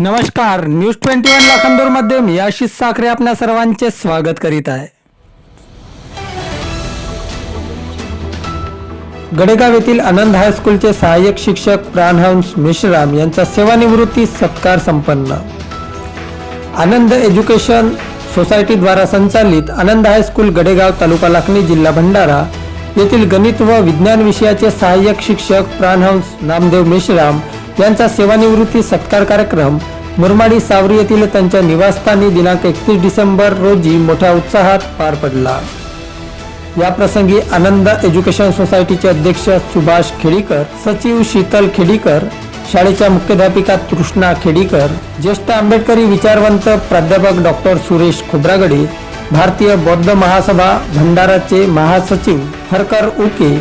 नमस्कार news twenty one लाखांदूरमध्ये मी आशिष साखरे आपल्या सर्वांचे स्वागत करीत आहे. गडेगाव येथील आनंद हायस्कूलचे सहाय्यक शिक्षक प्राणहंस मिश्राम यांचा सेवानिवृत्ती सत्कार संपन्न. आनंद एज्युकेशन सोसायटीद्वारा संचालित आनंद हायस्कूल गडेगाव तालुका लाखणी जिल्हा भंडारा येथील गणित व विज्ञान विषयाचे सहाय्यक शिक्षक प्राणहंस नामदेव मेश्राम यांचा सेवानिवृत्ती सत्कार कार्यक्रम मुरमाडी सावरी येथील त्यांच्या निवासस्थानी दिनांक एकतीस डिसेंबर रोजी मोठ्या उत्साहात पार पडला. या प्रसंगी आनंद एज्युकेशन सोसायटीचे अध्यक्ष सुभाष खेडीकर सचिव शीतल खेडीकर शाळेच्या मुख्याध्यापिका तृष्णा खेडीकर ज्येष्ठ आंबेडकरी विचारवंत प्राध्यापक डॉक्टर सुरेश खोब्रागडे भारतीय बौद्ध महासभा भंडाराचे महासचिव हरकर उके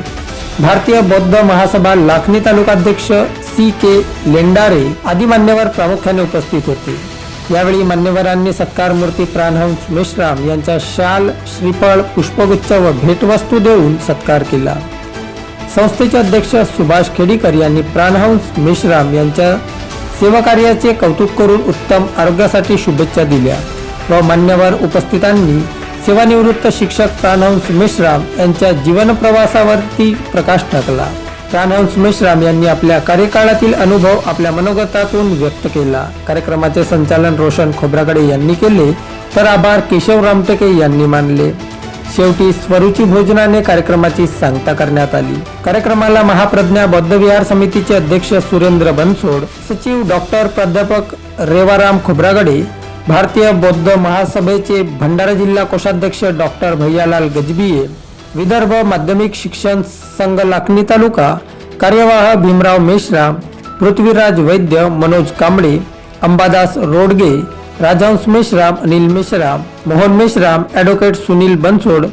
भारतीय बौद्ध महासभा लाखनी तालुकाध्यक्ष सी के लेंडारे आदी मान्यवर प्रामुख्याने उपस्थित होते. यावेळी मान्यवरांनी सत्कार मूर्ती प्राणहंस मेश्राम यांच्या शाल श्रीफळ पुष्पगुच्छ व भेटवस्तू देऊन सत्कार केला. संस्थेचे अध्यक्ष सुभाष खेडीकर यांनी प्राणहंस मेश्राम यांच्या सेवाकार्याचे कौतुक करून उत्तम आरोग्यासाठी शुभेच्छा दिल्या व मान्यवर उपस्थितांनी सेवानिवृत्त शिक्षक प्राणहंस मेश्राम यांच्या जीवनप्रवासावरती प्रकाश टाकला. प्राणहंस मेश्राम यांनी आपल्या कार्यकाळातील अनुभव आपल्या मनोगतातून व्यक्त केला. कार्यक्रमाचे संचालन रोशन खोब्रागडे यांनी केले तर आभार केशव रामटेके यांनी मानले. शेवटी स्वरूची भोजनाने कार्यक्रमाची सांगता करण्यात आली. कार्यक्रमाला महाप्रज्ञा बौद्ध विहार समितीचे अध्यक्ष सुरेंद्र बनसोड सचिव डॉक्टर प्राध्यापक रेवाराम खोब्रागडे भारतीय बौद्ध महासभेचे भंडारा जिल्हा कोषाध्यक्ष डॉक्टर भैयालाल गजबिये विदर्भ माध्यमिक शिक्षण संघ लखनी तालुका, कार्यवाह भीमराव मिश्रा, पृथ्वीराज वैद्य मनोज कंबड़े अंबादास रोडगे राजांश मिश्राम अनिल मिश्राम मोहन मिश्राम एडवोकेट सुनील बनसोड,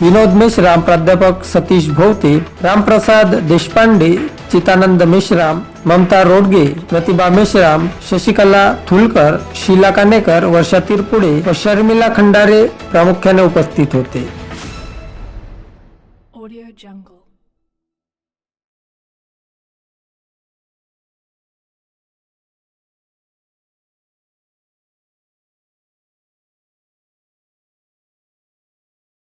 विनोद मिश्राम प्राध्यापक सतीश भोवते, रामप्रसाद देशपांडे, चितानंद मिश्राम ममता रोडगे, प्रतिभा मिश्राम शशिकला थुलकर, शीला कानेकर, वर्षा तिरपुड़े और शर्मिला खंडारे प्रामुख्याने उपस्थित होते.